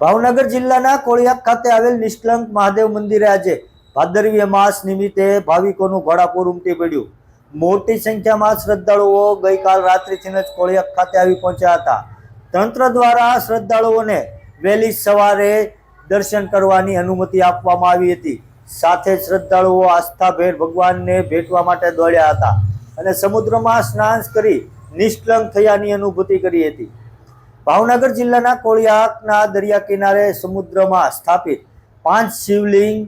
ભાવનગર જિલ્લાના કોળિયાક ખાતે આવેલ નિષ્કલંક મહાદેવ મંદિરે આજે ભાદરવીય માસ નિમિત્તે ભાવિકોનું ઘોડાપુર ઉમટી પડ્યું. મોટી સંખ્યામાં શ્રદ્ધાળુઓ ગઈકાલ રાત્રિથી જ કોળિયાક ખાતે આવી પહોંચ્યા હતા. તંત્ર દ્વારા શ્રદ્ધાળુઓને વહેલી સવારે દર્શન કરવાની અનુમતિ આપવામાં આવી હતી. સાથે શ્રદ્ધાળુઓ આસ્થાભેર ભગવાનને ભેટવા માટે દોડ્યા હતા અને સમુદ્રમાં સ્નાન કરી નિષ્કલંક થયાની અનુભૂતિ કરી હતી. ભાવનગર જિલ્લાના કોળિયાકના દરિયા કિનારે સમુદ્રમાં સ્થાપિત પાંચ શિવલિંગ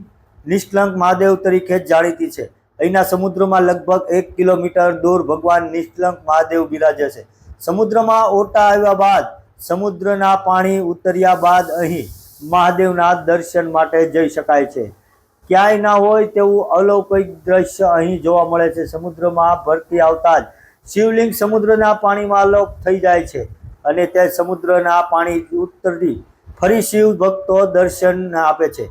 નિષ્કલંક મહાદેવ તરીકે જાણીતી છે. અહીંના સમુદ્રમાં લગભગ એક કિલોમીટર દૂર ભગવાન નિષ્કલંક મહાદેવ બિરાજે છે. સમુદ્રમાં ઓટા આવ્યા બાદ સમુદ્રના પાણી ઉતર્યા બાદ અહીં મહાદેવના દર્શન માટે જઈ શકાય છે. ક્યાંય ના હોય તેવું અલૌકિક દ્રશ્ય અહીં જોવા મળે છે. સમુદ્રમાં ભરતી આવતા જ શિવલિંગ સમુદ્રના પાણીમાં અલોપ થઈ જાય છે. અને તે સમુદ્રના પાણી ઉતરી ફરી શિવ ભક્તો દર્શન આપે છે.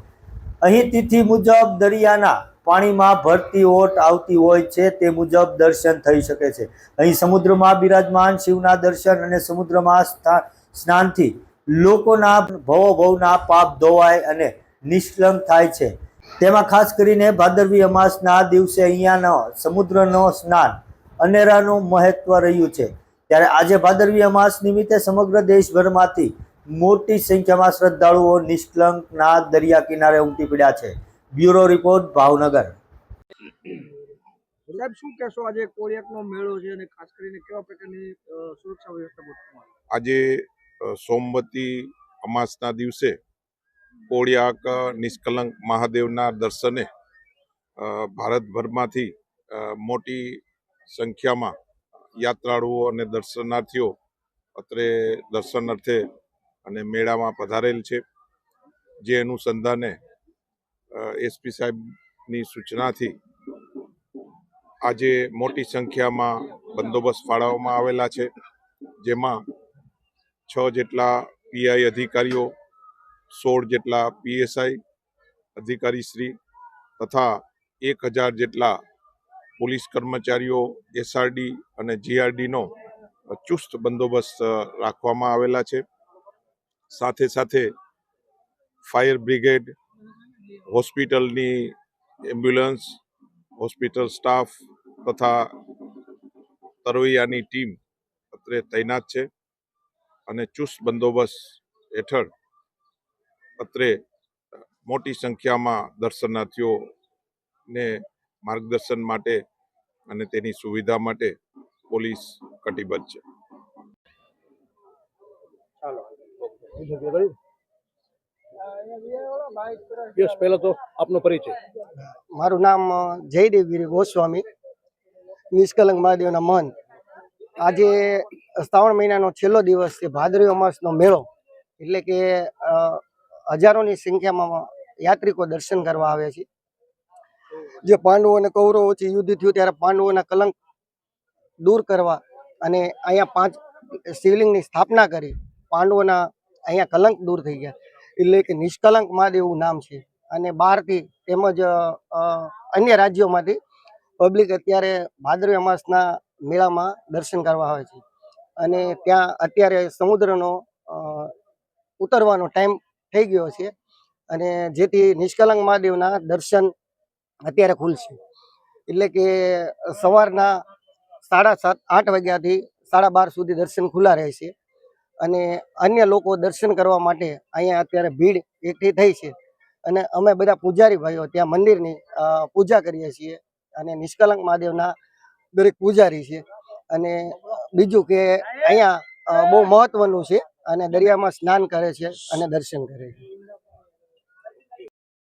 અહીં તિથિ મુજબ દરિયાના પાણીમાં ભરતી ઓટ આવતી હોય છે, તે મુજબ દર્શન થઈ શકે છે. અહીં સમુદ્રમાં બિરાજમાન શિવના દર્શન અને સમુદ્રમાં સ્થાન સ્નાનથી લોકોના ભવો ભવના પાપ ધોવાય અને નિષ્કલંક થાય છે. તેમાં ખાસ કરીને ભાદરવી અમાસના દિવસે અહીંયાનો સમુદ્રનો સ્નાન અનેરાનું મહત્વ રહ્યું છે. ત્યારે આજે ભાદરવી અમાસ નિમિત્તે સમગ્ર દેશભરમાંથી મોટી સંખ્યામાં શ્રદ્ધાળુઓ નિષ્કલંકના દરિયા કિનારે ઉમટી પડ્યા છે. Bureau report Bhavnagar. સાહેબ શું કહેશો? આજે કોળિયાકનો મેળો છે અને ખાસ કરીને કેવા પ્રકારની સુરક્ષા વ્યવસ્થા આજે સોમવતી અમાસના દિવસે કોળિયાક નિષ્કલંક મહાદેવના દર્શને ભારતભરમાંથી મોટી સંખ્યામાં યાત્રાળુઓ અને દર્શનાર્થીઓ અત્રે દર્શન અર્થે અને મેળામાં પધારેલ છે. જે અનુસંધાને એસપી સાહેબની સૂચનાથી આજે મોટી સંખ્યામાં બંદોબસ્ત ફાળવવામાં આવેલા છે. જેમાં છ જેટલા પીઆઈ અધિકારીઓ, સોળ જેટલા પીએસઆઈ અધિકારીશ્રી તથા એક હજાર જેટલા પોલીસ કર્મચારીઓ એસઆરડી અને જીઆરડીનો ચુસ્ત બંદોબસ્ત રાખવામાં આવેલા છે. સાથે સાથે ફાયર બ્રિગેડ, હોસ્પિટલની એમ્બ્યુલન્સ, હોસ્પિટલ સ્ટાફ તથા તરવૈયાની ટીમ અત્રે તૈનાત છે અને ચુસ્ત બંદોબસ્ત હેઠળ અત્રે મોટી સંખ્યામાં દર્શનાર્થીઓને માર્ગદર્શન માટે અને તેની સુવિધા માટે પોલીસ કટિબદ્ધ છે. યસ પહેલા તો આપનો પરિચય. મારું નામ જયદેવગીરી ગોસ્વામી નિષ્કલંક મહાદેવના મન. આજે શ્રાવણ મહિનાનો છેલ્લો દિવસ છે ભાદરવી અમાસનો મેળો. એટલે કે હજારોની સંખ્યામાં યાત્રિકો દર્શન કરવા આવે છે. જે પાંડવો અને કૌરવો વચ્ચે યુદ્ધ થયું ત્યારે પાંડવોના કલંક દૂર કરવા અને અહીંયા પાંચ શિવલિંગની સ્થાપના કરી. પાંડવોના અહીંયા કલંક દૂર થઈ ગયા. એટલે કે નિષ્કલંક મહાદેવનું નામ છે. અને બહારથી તેમજ અન્ય રાજ્યોમાંથી પબ્લિક અત્યારે ભાદરવી અમાસના મેળામાં દર્શન કરવા આવે છે. અને ત્યાં અત્યારે સમુદ્રનો ઉતરવાનો ટાઈમ થઈ ગયો છે. અને જેથી નિષ્કલંક મહાદેવના દર્શન અત્યારે ખુલશે. એટલે કે સવારના સાડા સાત, આઠ વાગ્યાથી સાડા બાર સુધી દર્શન ખુલ્લા રહેશે અને અન્ય લોકો દર્શન કરવા માટે અહીંયા અત્યારે ભીડ એકઠી થઈ છે. અને અમે બધા પૂજારી ભાઈઓ ત્યાં મંદિરની પૂજા કરીએ છીએ. અને નિષ્કલંક મહાદેવના દરેક પૂજારી છે. અને બીજું કે અહીંયા બહુ મહત્વનું છે. અને દરિયામાં સ્નાન કરે છે અને દર્શન કરે છે.